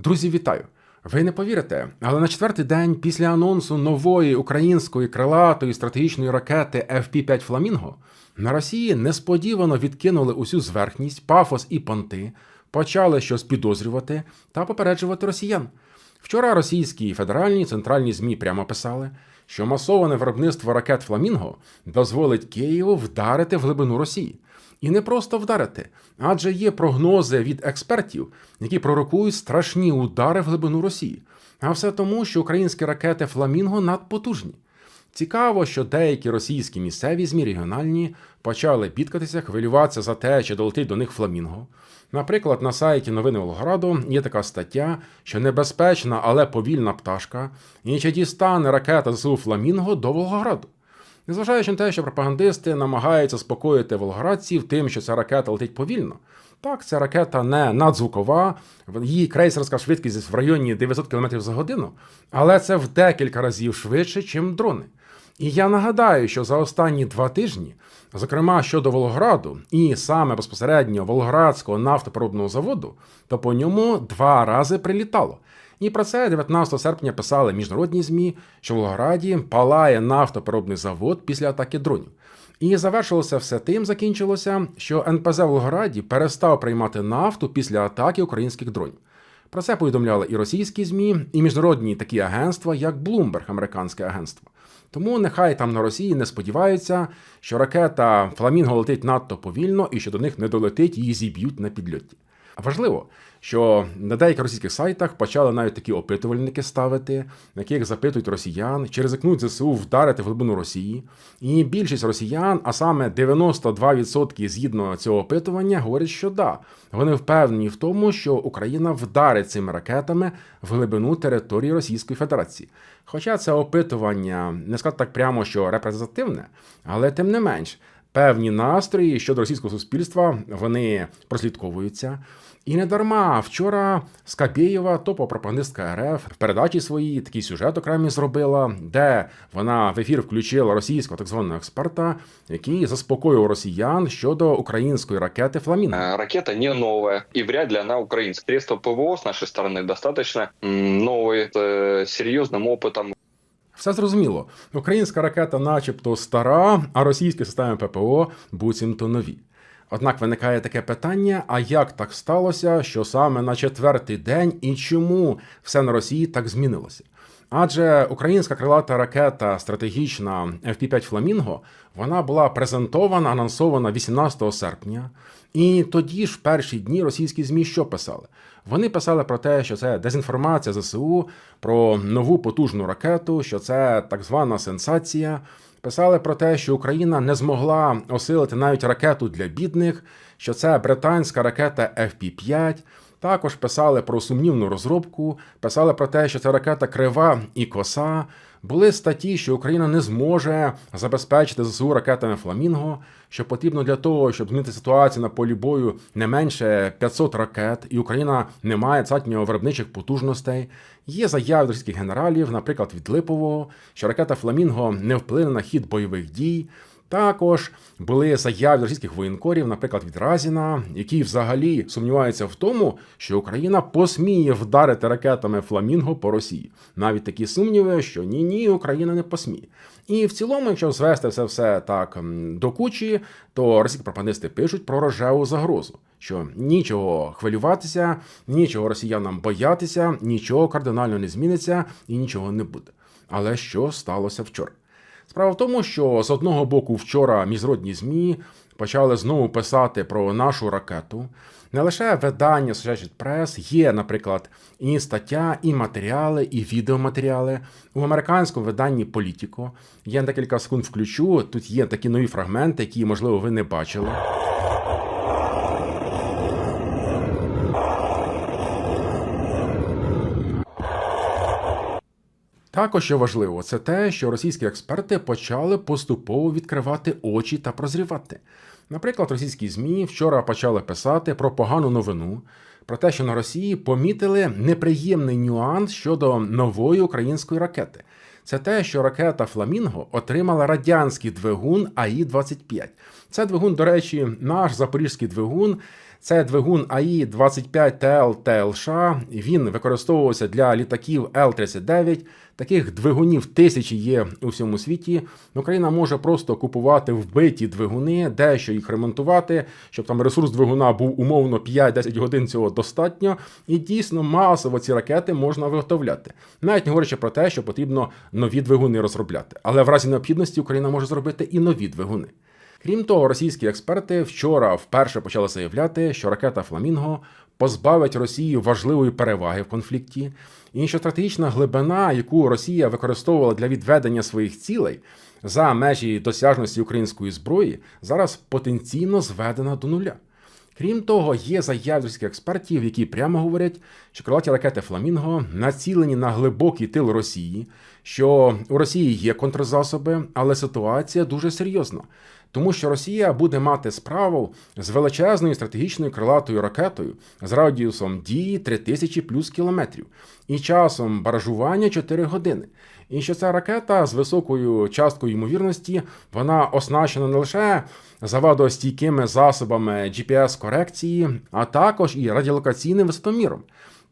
Друзі, вітаю! Ви не повірите, але на четвертий день після анонсу нової української крилатої стратегічної ракети FP-5 Фламінго на Росії несподівано відкинули усю зверхність, пафос і понти, почали щось підозрювати та попереджувати росіян. Вчора російські федеральні центральні ЗМІ прямо писали, що масоване виробництво ракет Фламінго дозволить Києву вдарити в глибину Росії. І не просто вдарити, адже є прогнози від експертів, які пророкують страшні удари в глибину Росії. А все тому, що українські ракети Фламінго надпотужні. Цікаво, що деякі російські місцеві ЗМІ регіональні почали бідкатися, хвилюватися за те, чи долетить до них Фламінго. Наприклад, на сайті Новини Волгораду є така стаття, що небезпечна, але повільна пташка, і чи дістане ракета ЗСУ Фламінго до Волгограду. Незважаючи на те, що пропагандисти намагаються спокоїти волгоградців тим, що ця ракета летить повільно. Так, ця ракета не надзвукова, її крейсерська швидкість в районі 900 км за годину, але це в декілька разів швидше, ніж дрони. І я нагадаю, що за останні два тижні, зокрема щодо Волгограду і саме безпосередньо Волгоградського нафтопереробного заводу, то по ньому два рази прилітало. І про це 19 серпня писали міжнародні ЗМІ, що в Волгограді палає нафтопереробний завод після атаки дронів. І завершилося все тим, закінчилося, що НПЗ в Волгограді перестав приймати нафту після атаки українських дронів. Про це повідомляли і російські ЗМІ, і міжнародні такі агентства, як Bloomberg, американське агентство. Тому нехай там на Росії не сподіваються, що ракета Фламінго летить надто повільно і що до них не долетить, її зіб'ють на підльоті. Важливо, що на деяких російських сайтах почали навіть такі опитувальники ставити, на яких запитують росіян, чи ризикнуть ЗСУ вдарити в глибину Росії. І більшість росіян, а саме 92% згідно цього опитування, говорять, що да, вони впевнені в тому, що Україна вдарить цими ракетами в глибину території Російської Федерації. Хоча це опитування не сказати так прямо, що репрезентативне, але тим не менш. Певні настрої щодо російського суспільства вони прослідковуються. І не дарма вчора Скабєєва, топова пропагандистка РФ, в передачі своїй такий сюжет окремі зробила, де вона в ефір включила російського так званого експерта, який заспокоював росіян щодо української ракети Фламінго. Э, Ракета не новая, и вряд ли она украинская. Средства ПВО с нашей стороны достаточно м, новые, с э, серьезным опытом. Все зрозуміло. Українська ракета, начебто, стара, а російські системи ППО буцімто нові. Однак виникає таке питання: а як так сталося, що саме на четвертий день і чому все на Росії так змінилося? Адже українська крилата ракета стратегічна FP5 Фламінго вона була презентована, анонсована 18 серпня. І тоді ж в перші дні російські ЗМІ що писали? Вони писали про те, що це дезінформація ЗСУ про нову потужну ракету, що це так звана сенсація. Писали про те, що Україна не змогла осилити навіть ракету для бідних, що це британська ракета FP5. Також писали про сумнівну розробку, писали про те, що ця ракета крива і коса. Були статті, що Україна не зможе забезпечити ЗСУ ракетами Фламінго, що потрібно для того, щоб змінити ситуацію на полі бою не менше 500 ракет, і Україна не має достатньо виробничих потужностей. Є заяви російських генералів, наприклад, від Липового, що ракета Фламінго не вплине на хід бойових дій. Також були заяви російських воєнкорів, наприклад, від Разіна, які взагалі сумніваються в тому, що Україна посміє вдарити ракетами Фламінго по Росії. Навіть такі сумніви, що ні, ні, Україна не посміє. І в цілому, якщо звести все все так до кучі, то російські пропагандисти пишуть про рожеву загрозу, що нічого хвилюватися, нічого росіянам боятися, нічого кардинально не зміниться і нічого не буде. Але що сталося вчора? Справа в тому, що з одного боку вчора міжнародні ЗМІ почали знову писати про нашу ракету. Не лише видання Associated Press, є, наприклад, і стаття, і матеріали, і відеоматеріали у американському виданні Політіко. Я декілька секунд включу. Тут є такі нові фрагменти, які, можливо, ви не бачили. Також що важливо, це те, що російські експерти почали поступово відкривати очі та прозрівати. Наприклад, російські ЗМІ вчора почали писати про погану новину, про те, що на Росії помітили неприємний нюанс щодо нової української ракети. Це те, що ракета Фламінго отримала радянський двигун АІ-25. Це двигун, до речі, наш запорізький двигун. Це двигун АІ 25 ТЛ ТЛШ. Він використовувався для літаків Л-39. Таких двигунів тисячі є у всьому світі. Україна може просто купувати вбиті двигуни, дещо їх ремонтувати, щоб там ресурс двигуна був умовно 5-10 годин цього достатньо. І дійсно масово ці ракети можна виготовляти. Навіть не говорячи про те, що потрібно нові двигуни розробляти. Але в разі необхідності Україна може зробити і нові двигуни. Крім того, російські експерти вчора вперше почали заявляти, що ракета Фламінго позбавить Росію важливої переваги в конфлікті, і що стратегічна глибина, яку Росія використовувала для відведення своїх цілей за межі досяжності української зброї, зараз потенційно зведена до нуля. Крім того, є заяви російських експертів, які прямо говорять, що крилаті ракети Фламінго націлені на глибокий тил Росії, що у Росії є контрзасоби, але ситуація дуже серйозна. Тому що Росія буде мати справу з величезною стратегічною крилатою ракетою з радіусом дії 3000 плюс кілометрів і часом баражування 4 години. І що ця ракета з високою часткою ймовірності вона оснащена не лише завадостійкими засобами GPS-корекції, а також і радіолокаційним висотоміром.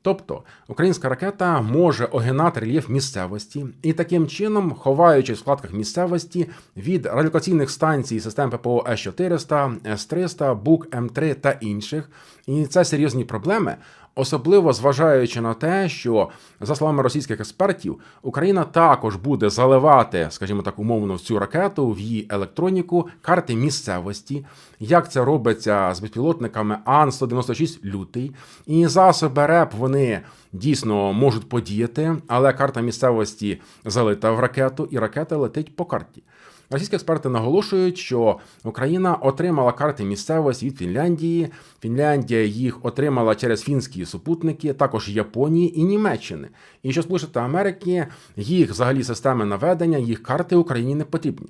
Тобто українська ракета може огинати рельєф місцевості і таким чином, ховаючись в складках місцевості від радіолокаційних станцій систем ППО С-400, С-300, БУК, М3 та інших. І це серйозні проблеми, особливо зважаючи на те, що за словами російських експертів, Україна також буде заливати, скажімо так, умовно в цю ракету в її електроніку карти місцевості, як це робиться з безпілотниками Ан-196 лютий, і засоби РЕП вони дійсно можуть подіяти, але карта місцевості залита в ракету, і ракета летить по карті. Російські експерти наголошують, що Україна отримала карти місцевості від Фінляндії. Фінляндія їх отримала через фінські супутники, також Японії і Німеччини. І що Сполучені Америки їх взагалі системи наведення, їх карти Україні не потрібні.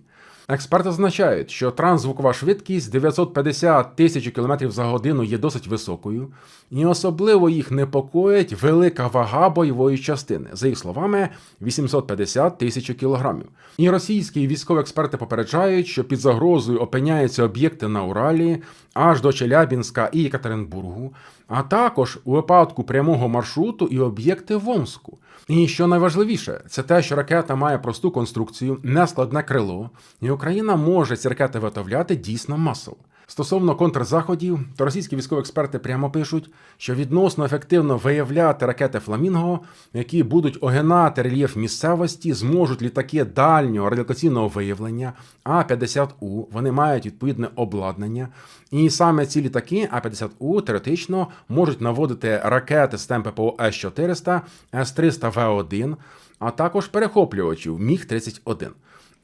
Експерти зазначають, що трансзвукова швидкість 950 тисяч км за годину є досить високою, і особливо їх непокоїть велика вага бойової частини, за їх словами, 850 тисяч кілограмів. І російські військові експерти попереджають, що під загрозою опиняються об'єкти на Уралі аж до Челябінська і Екатеринбургу, а також у випадку прямого маршруту і об'єкти в Омску. І що найважливіше, це те, що ракета має просту конструкцію, нескладне крило, Україна може ці ракети виготовляти дійсно масово. Стосовно контрзаходів, то російські військові експерти прямо пишуть, що відносно ефективно виявляти ракети Фламінго, які будуть огинати рельєф місцевості, зможуть літаки дальнього радіолокаційного виявлення А-50У. Вони мають відповідне обладнання. І саме ці літаки А-50У теоретично можуть наводити ракети темпи ППО С-400, С-300 В1, а також перехоплювачів Міг-31.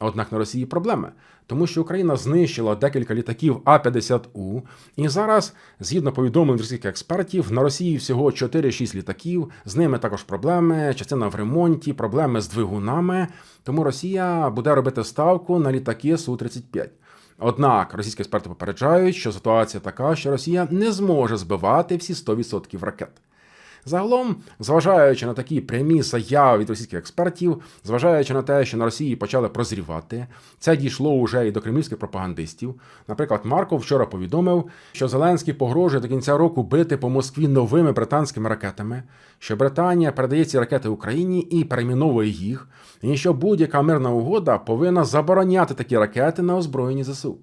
Однак на Росії проблеми, тому що Україна знищила декілька літаків А-50У, і зараз, згідно повідомлень російських експертів, на Росії всього 4-6 літаків. З ними також проблеми, частина в ремонті, проблеми з двигунами. Тому Росія буде робити ставку на літаки Су-35. Однак російські експерти попереджають, що ситуація така, що Росія не зможе збивати всі 100% ракет. Загалом, зважаючи на такі прямі заяви від російських експертів, зважаючи на те, що на Росії почали прозрівати, це дійшло уже і до кремлівських пропагандистів. Наприклад, Марков вчора повідомив, що Зеленський погрожує до кінця року бити по Москві новими британськими ракетами, що Британія передає ці ракети Україні і перейменовує їх, і що будь-яка мирна угода повинна забороняти такі ракети на озброєнні ЗСУ.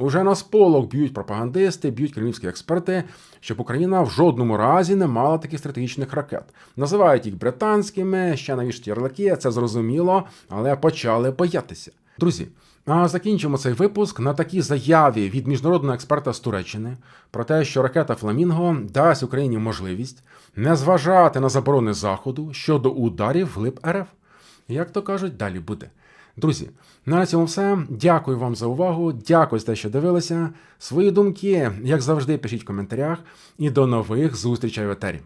Уже на сполох б'ють пропагандисти, б'ють кремлівські експерти, щоб Україна в жодному разі не мала таких стратегічних ракет. Називають їх британськими, ще навіщо ярлики, це зрозуміло, але почали боятися. Друзі, а закінчимо цей випуск на такій заяві від міжнародного експерта з Туреччини про те, що ракета Фламінго дасть Україні можливість не зважати на заборони Заходу щодо ударів вглиб РФ. Як то кажуть, далі буде. Друзі, на цьому все. Дякую вам за увагу. Дякую за те, що дивилися. Свої думки, як завжди, пишіть в коментарях. І до нових зустрічей в етері.